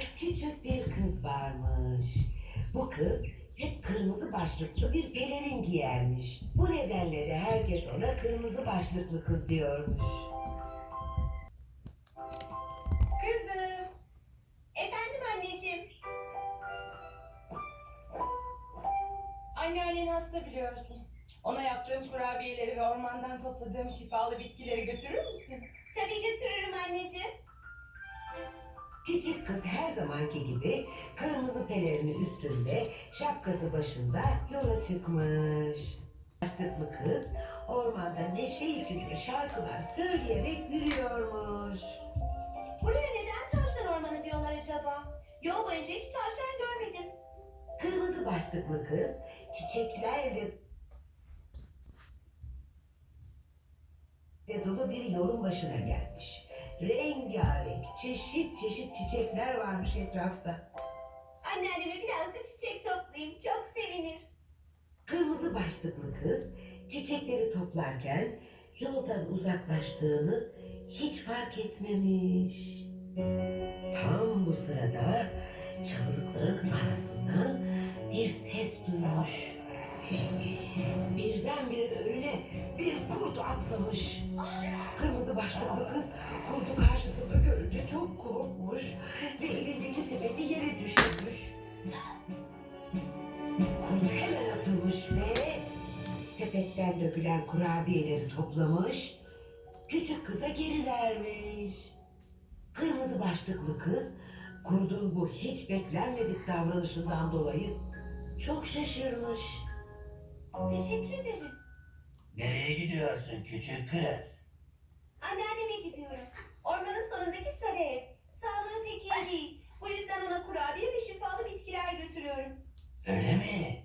kadar küçük bir kız varmış. Bu kız hep kırmızı başlıklı bir pelerin giyermiş. Bu nedenle de herkes ona kırmızı başlıklı kız diyormuş. Kızım. Efendim anneciğim. Anneannen hasta biliyorsun. Ona yaptığım kurabiyeleri ve ormandan topladığım şifalı bitkileri götürür müsün? Tabii götürürüm anneciğim. Küçük kız her zamanki gibi kırmızı pelerini üstünde, şapkası başında yola çıkmış. Başlıklı kız ormanda neşe içinde şarkılar söyleyerek yürüyormuş. Buraya neden tavşan ormanı diyorlar acaba? Yol boyunca hiç tavşan görmedim. Kırmızı başlıklı kız çiçeklerle ve dolu bir yolun başına gelmiş. Rengarenk, çeşit çeşit çiçekler varmış etrafta. Anneanneme biraz da çiçek toplayayım. Çok sevinir. Kırmızı başlıklı kız çiçekleri toplarken yoldan uzaklaştığını hiç fark etmemiş. Tam bu sırada çalılıkların arasından bir ses duymuş. Birdenbire önüne bir kurt atlamış. Kırmızı başlıklı kız kurdu karşısında görünce çok korkmuş ve elindeki sepeti yere düşürmüş. Kurt hemen atılmış ve sepetten dökülen kurabiyeleri toplamış, küçük kıza geri vermiş. Kırmızı başlıklı kız, kurdun bu hiç beklenmedik davranışından dolayı çok şaşırmış. Teşekkür ederim. Nereye gidiyorsun küçük kız? Anneanneme gidiyorum. Ormanın sonundaki sarı ev. Sağlığı pek iyi değil. Bu yüzden ona kurabiye ve şifalı bitkiler götürüyorum. Öyle mi?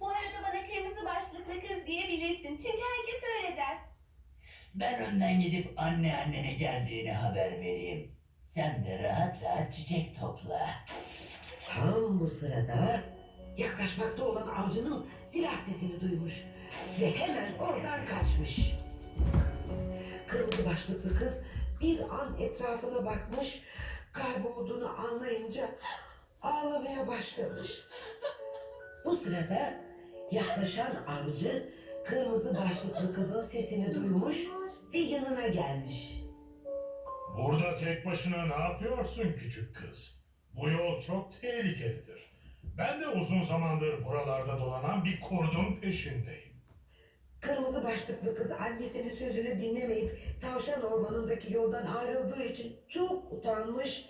Bu arada bana kırmızı başlıklı kız diyebilirsin. Çünkü herkes öyle der. Ben önden gidip anne annene geldiğini haber vereyim. Sen de rahat rahat çiçek topla. Tam bu sırada yaklaşmakta olan avcının silah sesini duymuş ve hemen oradan kaçmış. Kırmızı başlıklı kız bir an etrafına bakmış, kaybolduğunu anlayınca ağlamaya başlamış. Bu sırada yaklaşan avcı kırmızı başlıklı kızın sesini duymuş ve yanına gelmiş. Burada tek başına ne yapıyorsun küçük kız? Bu yol çok tehlikelidir. Ben de uzun zamandır buralarda dolanan bir kurdun peşindeyim. Kırmızı başlıklı kız annesinin sözünü dinlemeyip tavşan ormanındaki yoldan ayrıldığı için çok utanmış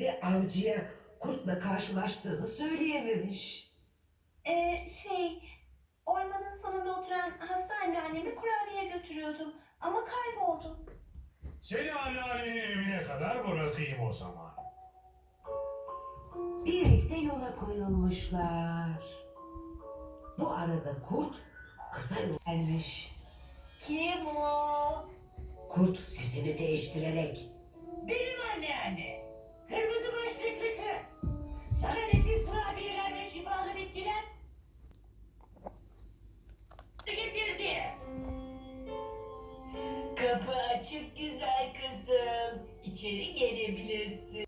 ve avcıya kurtla karşılaştığını söyleyememiş. Ee, şey, ormanın sonunda oturan hasta anneannemi kurabiye götürüyordum. Ama kayboldu. Seni anneannenin evine kadar bırakayım o zaman. Birlikte yola koyulmuşlar. Bu arada kurt kıza yol gelmiş. Kim o? Kurt sesini değiştirerek Benim anne anne. Kırmızı başlıklı kız. Sana nefis kurabiyeler ve şifalı bitkiler getirdi. Kapı açık güzel kızım. İçeri gelebilirsin.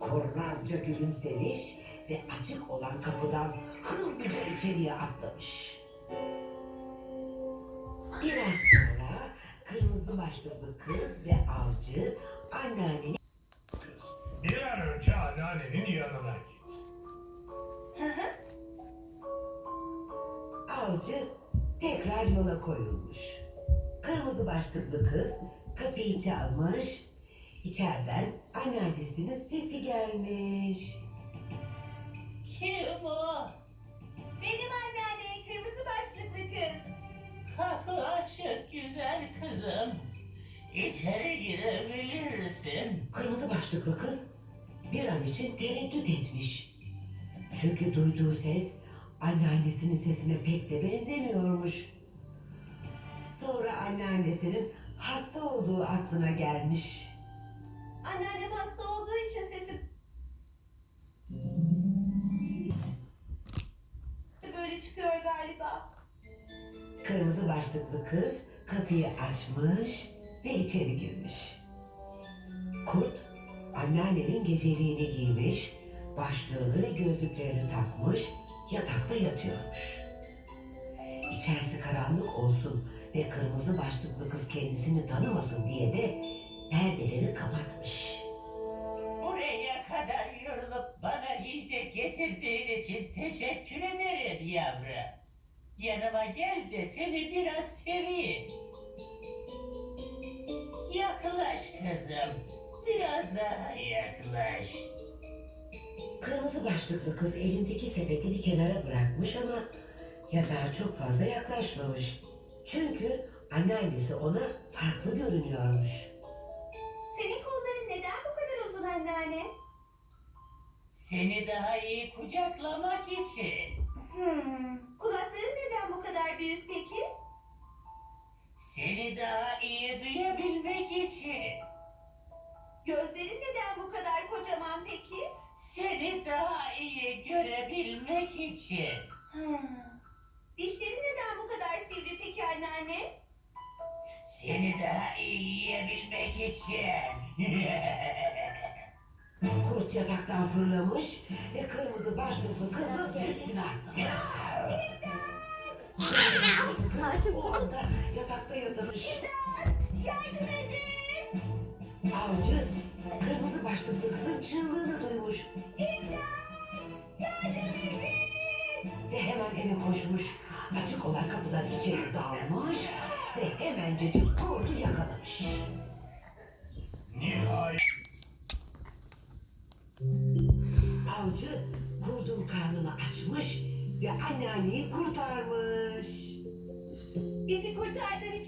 kurnazca gülümsemiş ve açık olan kapıdan hızlıca içeriye atlamış. Biraz sonra kırmızı başlıklı kız ve avcı anneannenin Kız, bir an önce anneannenin yanına git. avcı tekrar yola koyulmuş. Kırmızı başlıklı kız kapıyı çalmış. İçeriden anneannesinin sesi gelmiş. Kim o? Benim anneanne, kırmızı başlıklı kız. Kapı açık güzel kızım. İçeri girebilirsin. Kırmızı başlıklı kız bir an için tereddüt etmiş. Çünkü duyduğu ses anneannesinin sesine pek de benzemiyormuş. Sonra anneannesinin hasta olduğu aklına gelmiş. Anneannem hasta olduğu için Kırmızı başlıklı kız kapıyı açmış ve içeri girmiş. Kurt anneannenin geceliğini giymiş, başlığını ve gözlüklerini takmış, yatakta yatıyormuş. İçerisi karanlık olsun ve kırmızı başlıklı kız kendisini tanımasın diye de perdeleri kapatmış. Buraya kadar yorulup bana yiyecek getirdiğin için teşekkür ederim yavrum. Yanıma gel de seni biraz seveyim. Yaklaş kızım. Biraz daha yaklaş. Kırmızı başlıklı kız elindeki sepeti bir kenara bırakmış ama yatağa çok fazla yaklaşmamış. Çünkü anneannesi ona farklı görünüyormuş. Senin kolların neden bu kadar uzun anneanne? Seni daha iyi kucaklamak için. Seni daha iyi duyabilmek için. Gözlerin neden bu kadar kocaman peki? Seni daha iyi görebilmek için. Dişlerin neden bu kadar sivri peki anneanne? Seni daha iyi yiyebilmek için. Kurt yataktan fırlamış ve kırmızı başlıklı kızı üstüne atlamış. Kız o anda yatakta yatırmış. Yardım edin! Avcı kırmızı başlıklı kızın çığlığını duymuş Yardım edin! ve hemen eve koşmuş. Açık olan kapıdan içeri dalmış ve hemencecik kurdu yakalamış. Nihayet Avcı kurdun karnını açmış ve anneanneyi kurtarmış. Bizi kurtardığın için